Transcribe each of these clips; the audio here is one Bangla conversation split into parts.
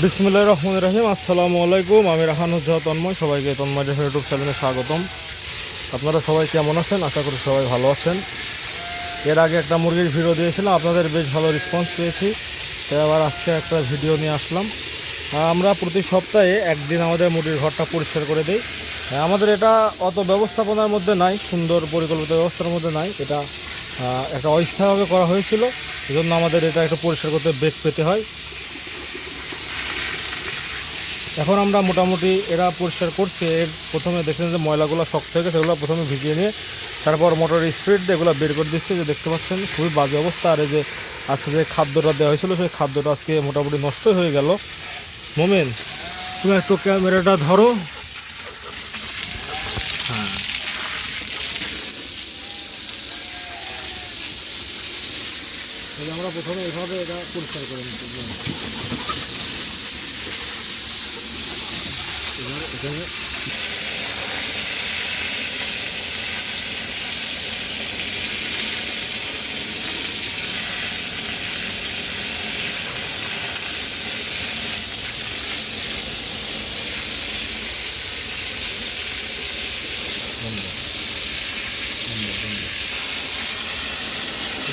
বিসমুল্লাহ রহমান রাহিম। আসসালামু আলাইকুম, আমি রাহানুজ্জাহ তন্ময়, সবাইকে তন্ময় ডেফ ইউটিউব চ্যানেলে স্বাগতম। আপনারা সবাই কেমন আছেন? আশা করি সবাই ভালো আছেন। এর আগে একটা মুরগির ভিডিও দিয়েছিলাম, আপনাদের বেশ ভালো রেসপন্স পেয়েছি। তাই আবার আজকে একটা ভিডিও নিয়ে আসলাম। আমরা প্রতি সপ্তাহে একদিন আমাদের মুরগির ঘরটা পরিষ্কার করে দিই। আমাদের এটা অত ব্যবস্থাপনার মধ্যে নাই, সুন্দর পরিকল্পিত ব্যবস্থার মধ্যে নাই। এটা একটা অস্থায়ীভাবে করা হয়েছিল। এই জন্য আমাদের এটা একটু পরিষ্কার করতে বেগ পেতে হয়। এখন আমরা মোটামুটি এরা পরিষ্কার করছে, এর প্রথমে দেখছেন যে ময়লাগুলো শক্ত থেকে সেগুলো প্রথমে ভিজিয়ে নিয়ে তারপর মোটর স্পিড দিয়ে এগুলো বের করে দিচ্ছে। যে দেখতে পাচ্ছেন, খুবই বাজে অবস্থা। আর এই যে আজকে যে খাদ্যটা দেওয়া হয়েছিল, সেই খাদ্যটা আজকে মোটামুটি নষ্ট হয়ে গেল। মোমেন, তুমি একটু ক্যামেরাটা ধরো। হ্যাঁ। আমরা প্রথমে এভাবে এটা পরিষ্কার করে নিচ্ছি।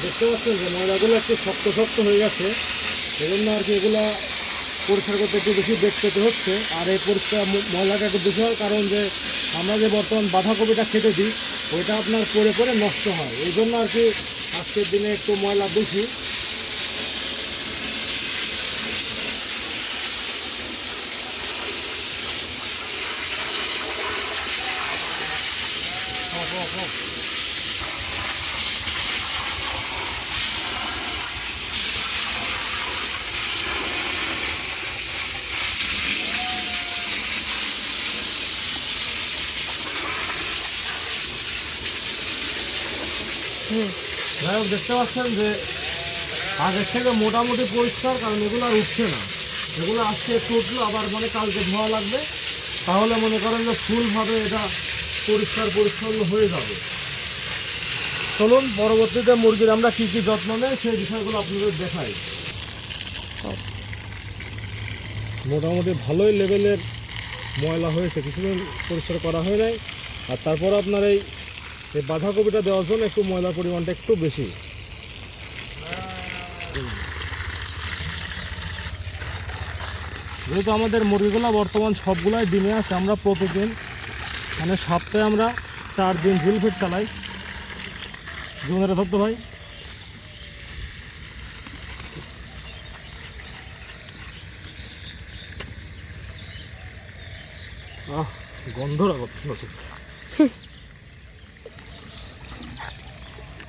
দেখতে পাচ্ছেন যে ময়লাগুলো একটু শক্ত শক্ত হয়ে গেছে সেজন্য আর কি এগুলা পরিষ্কার করতে একটু বেশি বেগ পেতে হচ্ছে। আর এই পরিষ্কার ময়লাটা একটু বেশি হওয়ার কারণ যে আমরা যে বর্তমান বাঁধাকপিটা খেতে দিই ওইটা আপনার পরে পরে নষ্ট হয়। এই জন্য আর কি আজকের দিনে একটু ময়লা বেশি হ্যাঁ, হ্যাঁ, হ্যাঁ। যাই হোক, দেখতে পাচ্ছেন যে আগের থেকে মোটামুটি পরিষ্কার, কারণ এগুলো আর উঠছে না। এগুলো আজকে একটু উঠল, আবার মানে কালকে ধোয়া লাগবে। তাহলে মনে করেন যে ফুলভাবে এটা পরিষ্কার পরিচ্ছন্ন হয়ে যাবে। চলুন, পরবর্তীতে মুরগির আমরা কী কী যত্ন নেই সেই বিষয়গুলো আপনাদের দেখাই। মোটামুটি ভালোই লেভেলের ময়লা হয়েছে, কিছুদিন পরিষ্কার করা হয় নাই। আর তারপর আপনার এই এই বাঁধাকপিটা দেওয়ার জন্য একটু ময়লার পরিমাণটা একটু বেশি। যেহেতু আমাদের মুরগিগুলো বর্তমান সবগুলাই ডিমে আছে, আমরা প্রতিদিন মানে সপ্তাহে আমরা চার দিন ঝিল ফিট চালাই। জীবনের ধরতো ভাই। আহ গন্ধটা করতে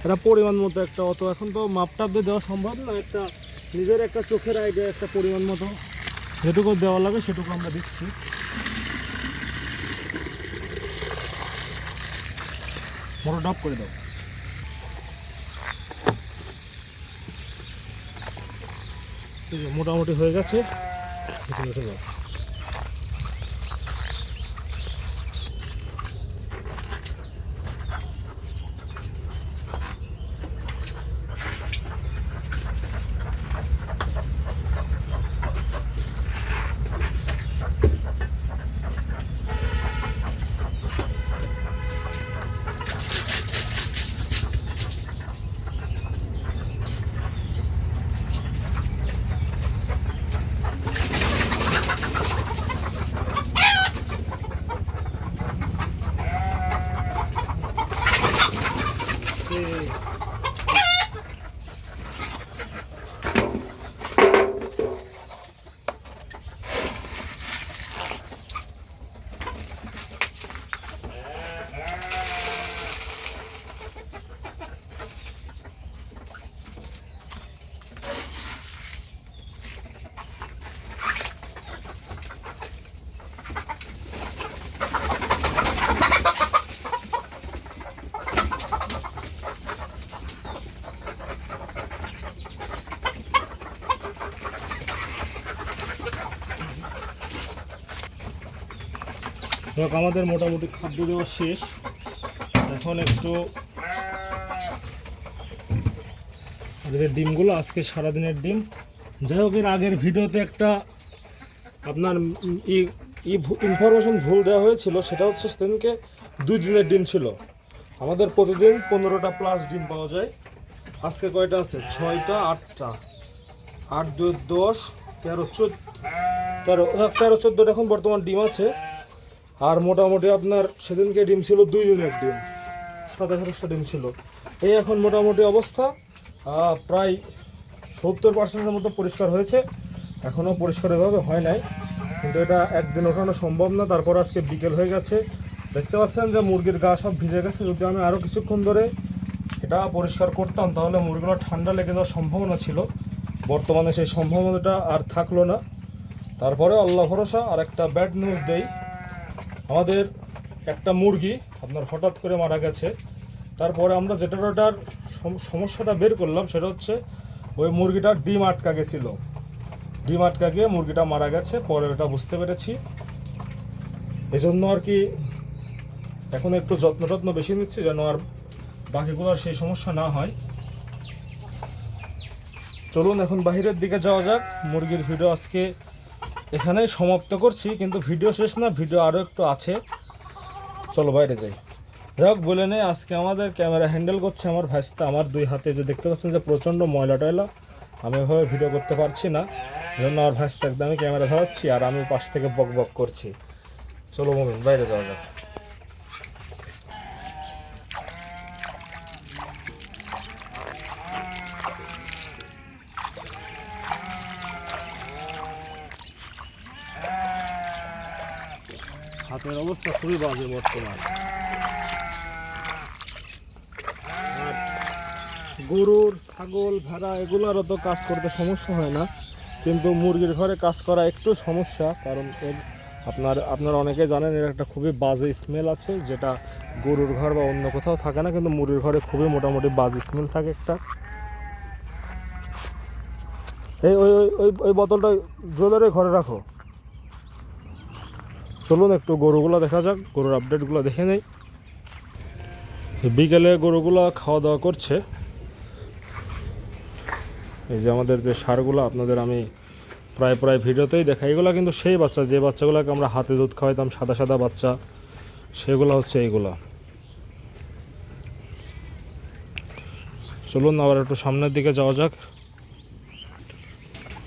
এটা পরিমাণ মতো একটা অত। এখন তো মাপটা দিয়ে দেওয়া সম্ভব না, একটা নিজের একটা চোখের আইডিয়া একটা পরিমাণ মতো। যেটুকু দেওয়া লাগে সেটুকু আমরা দিচ্ছি। মোটর ডপ করে দাও। মোটামুটি হয়ে গেছে। উঠে যাও। যাক আমাদের মোটামুটি খাদ্য দেওয়া শেষ। এখন একটু যে ডিমগুলো আজকে সারাদিনের ডিম। যাই হোক এর আগের ভিডিওতে একটা আপনার ই ইনফরমেশন ভুল দেওয়া হয়েছিল সেটা হচ্ছে সেদিনকে দুই দিনের ডিম ছিল। আমাদের প্রতিদিন পনেরোটা প্লাস ডিম পাওয়া যায়। আজকে কয়টা আছে? ছয়টা আটটা। আট দুই দশ তেরো চোদ্দ তেরো হ্যাঁ, তেরো চোদ্দোটা এখন বর্তমান ডিম আছে। আর মোটামুটি আপনার সেদিনকে ডিম ছিল দুই দিনের ডিম। সাত আঠারোশো ডিম ছিল। এই এখন মোটামুটি অবস্থা প্রায় সত্তর পার্সেন্টের মতো পরিষ্কার হয়েছে। এখনও পরিষ্কার এভাবে হয় নাই। কিন্তু এটা একদিন ওঠানো সম্ভব না, তারপর আজকে বিকেল হয়ে গেছে। দেখতে পাচ্ছেন যে মুরগির গা সব ভিজে গেছে। যদি আমি আরও কিছুক্ষণ ধরে এটা পরিষ্কার করতাম, তাহলে মুরগিগুলো ঠান্ডা লেগে যাওয়ার সম্ভাবনা ছিল। বর্তমানে সেই সম্ভাবনাটা আর থাকল না। তারপরে আল্লাহ ভরসা আর একটা ব্যাড নিউজ দেই। আমাদের একটা মুরগি আপনার হঠাৎ করে মারা গেছে। তারপরে আমরা যেটার ওটার সম- সমস্যাটা বের করলাম সেটা হচ্ছে ওই মুরগিটার ডিম আটকা গেছিল। ডিম আটকা গিয়ে মুরগিটা মারা গেছে, পরে ওটা বুঝতে পেরেছি। এজন্য আর কি এখন একটু যত্ন টত্ন বেশি নিচ্ছি যেন আর বাকিগুলোর সেই সমস্যা না হয়। চলুন এখন বাইরের দিকে যাওয়া যাক। মুরগির ভিডিও আজকে এখানেই সমাপ্ত করছি, কিন্তু ভিডিও শেষ না, ভিডিও আরও একটু আছে। চলো বাইরে যাই। যাই বলে নেই, আজকে আমাদের ক্যামেরা হ্যান্ডেল করছে আমার ভাইস্তা। আমার দুই হাতে যে দেখতে পাচ্ছেন যে প্রচণ্ড ময়লা টয়লা, আমি এভাবে ভিডিও করতে পারছি না। জন্য আমার ভাইস্তা একদমই ক্যামেরা ধরাচ্ছি আর আমি পাশ থেকে বক বক করছি। চলো মমিন, বাইরে যাওয়া যাক। হাতের অবস্থা খুবই বাজে বর্তমান। গরুর, ছাগল, ভেড়া, এগুলোরও তো কাজ করতে সমস্যা হয় না। কিন্তু মুরগির ঘরে কাজ করা একটু সমস্যা, কারণ এর আপনার, আপনারা অনেকে জানেন এর একটা খুবই বাজে স্মেল আছে, যেটা গরুর ঘর বা অন্য কোথাও থাকে না, কিন্তু মুরগির ঘরে খুবই মোটামুটি বাজে স্মেল থাকে একটা। এই ওই, ওই- ওই বোতলটা জুয়েলারি ঘরে রাখো। চলুন একটু গরুগুলো দেখা যাক, গরুর আপডেটগুলো দেখে নেই। বিকেলে গরুগুলো খাওয়া দাওয়া করছে। এই যে আমাদের যে সারগুলো, আপনাদের আমি প্রায় প্রায় ভিডিওতেই দেখাই। এগুলো কিন্তু সেই বাচ্চা, যে বাচ্চাগুলোকে আমরা হাতে দুধ খাওয়াইতাম, সাদা সাদা বাচ্চা, সেগুলো হচ্ছে এইগুলো। চলুন আবার একটু সামনের দিকে যাওয়া যাক।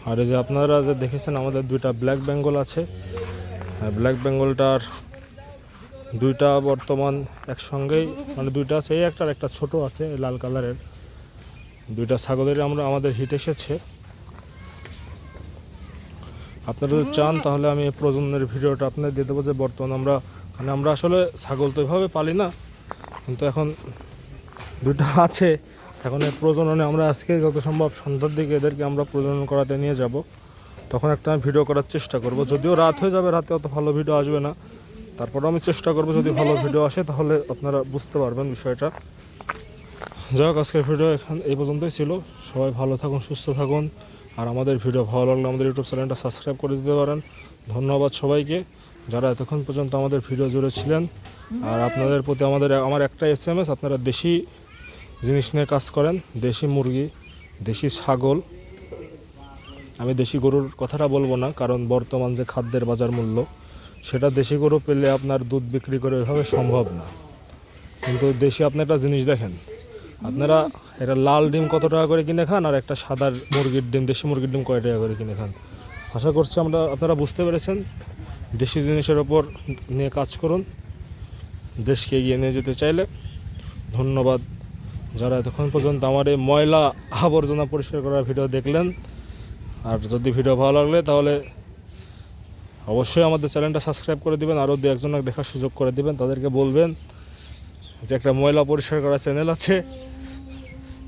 আর এই যে আপনারা যে দেখেছেন, আমাদের দুইটা ব্ল্যাক বেঙ্গল আছে। ব্ল্যাক বেঙ্গলটার দুইটা বর্তমান একসঙ্গেই মানে দুইটা আছে, এই একটা একটা ছোট আছে লাল কালারের। দুইটা ছাগলের আমরা, আমাদের হিট এসেছে। আপনারা যদি চান, তাহলে আমি এই প্রজননের ভিডিওটা আপনাদের দিয়ে দেবো যে বর্তমান আমরা মানে আমরা আসলে ছাগল তো এভাবে পালি না, কিন্তু এখন দুটো আছে। এখন এই প্রজননে আমরা আজকে যত সম্ভব সন্ধ্যার দিকে এদেরকে আমরা প্রজনন করাতে নিয়ে যাব। তখন একটা আমি ভিডিও করার চেষ্টা করব। যদিও রাত হয়ে যাবে, রাতে অত ভালো ভিডিও আসবে না। তারপরে আমি চেষ্টা করব যদি ভালো ভিডিও আসে, তাহলে আপনারা বুঝতে পারবেন বিষয়টা। যাই হোক, আজকের ভিডিও এখান এই পর্যন্তই ছিল। সবাই ভালো থাকুন, সুস্থ থাকুন। আর আমাদের ভিডিও ভালো লাগলে আমাদের ইউটিউব চ্যানেলটা সাবস্ক্রাইব করে দিতে পারেন। ধন্যবাদ সবাইকে। যারা এতক্ষণ পর্যন্ত আমাদের ভিডিও জুড়ে ছিলেন, আর আপনাদের প্রতি আমাদের আমার একটা এস এম এস আপনারা দেশি জিনিস নিয়ে কাজ করেন। দেশি মুরগি, দেশি ছাগল। আমি দেশি গরুর কথাটা বলব না, কারণ বর্তমান যে খাদ্যের বাজার মূল্য, সেটা দেশি গরু পেলে আপনার দুধ বিক্রি করে ওইভাবে সম্ভব না। কিন্তু দেশি আপনি একটা জিনিস দেখেন, আপনারা এটা লাল ডিম কত টাকা করে কিনে খান, আর একটা সাদা মুরগির ডিম, দেশি মুরগির ডিম কয় টাকা করে কিনে খান? আশা করছি আমরা, আপনারা বুঝতে পেরেছেন, দেশি জিনিসের ওপর নিয়ে কাজ করুন, দেশকে এগিয়ে নিয়ে যেতে চাইলে। ধন্যবাদ। যারা এতক্ষণ পর্যন্ত আমার এই ময়লা আবর্জনা পরিষ্কার করার ভিডিও দেখলেন আর যদি ভিডিও ভালো লাগলে তাহলে অবশ্যই আমাদের চ্যানেলটা সাবস্ক্রাইব করে দিবেন, আরও দু একজনকে দেখার সুযোগ করে দেবেন, তাদেরকে বলবেন যে একটা ময়লা পরিষ্কার করা চ্যানেল আছে।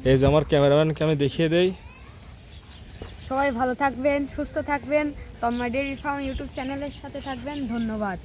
এই যে আমার ক্যামেরাম্যানকে আমি দেখিয়ে দেই। সবাই ভালো থাকবেন, সুস্থ থাকবেন। তোমার ডেয়ারি ফার্ম ইউটিউব চ্যানেলের সাথে থাকবেন। ধন্যবাদ।